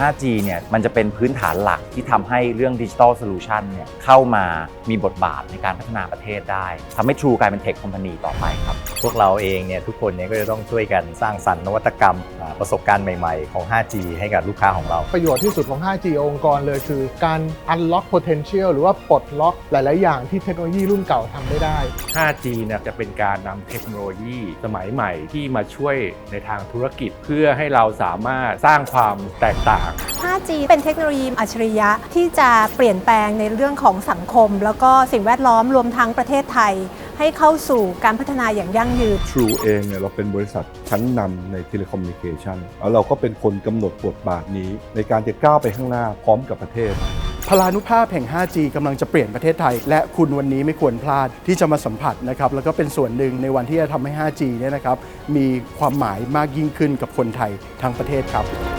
5G เนี่ยมันจะเป็นพื้นฐานหลักที่ทำให้เรื่องดิจิ t a ลโซลูชันเนี่ยเข้ามามีบทบาทในการพัฒนาประเทศได้ทำให้ True กลายเป็นเทคคอมพานีต่อไปครับ พวกเราเองเนี่ยทุกคนเนี่ยก็จะต้องช่วยกันสร้างสรรค์นวัตกรรมอ่าประสบการณ์ใหม่ๆ ของ 5G ให้กับลูกค้าของเรา ประโยชน์ที่สุดของ 5G องค์กรเลยคือ การ unlock potential หรือว่าปลดล็อกหลาย ๆ อย่างที่เทคโนโลยีรุ่นเก่าทำไม่ได้ 5G เนี่ยจะเป็นการนำเทคโนโลยีสมัยใหม่ที่มาช่วยในทางธุรกิจ เพื่อให้เราสามารถสร้างความแตกต่าง 5G เป็นเทคโนโลยีอัจฉริยะที่จะเปลี่ยนแปลงในเรื่องของสังคม แล้วก็สิ่งแวดล้อมรวมทั้งประเทศไทย ให้เข้าสู่การพัฒนาอย่างยั่งยืน True เองเนี่ยเราเป็นบริษัทชั้นนำในเทเลคอมมิวนิเคชันแล้วเราก็เป็นคนกำหนดบทบาทนี้ ในการจะก้าวไปข้างหน้าพร้อมกับประเทศ พลานุภาพแห่ง 5G กำลังจะเปลี่ยนประเทศไทย และคุณวันนี้ไม่ควรพลาดที่จะมาสัมผัสนะครับแล้วก็เป็นส่วนหนึ่งในวันที่จะทำให้ 5G เนี่ยนะครับมีความหมายมากยิ่งขึ้นกับคนไทยทั้งประเทศครับ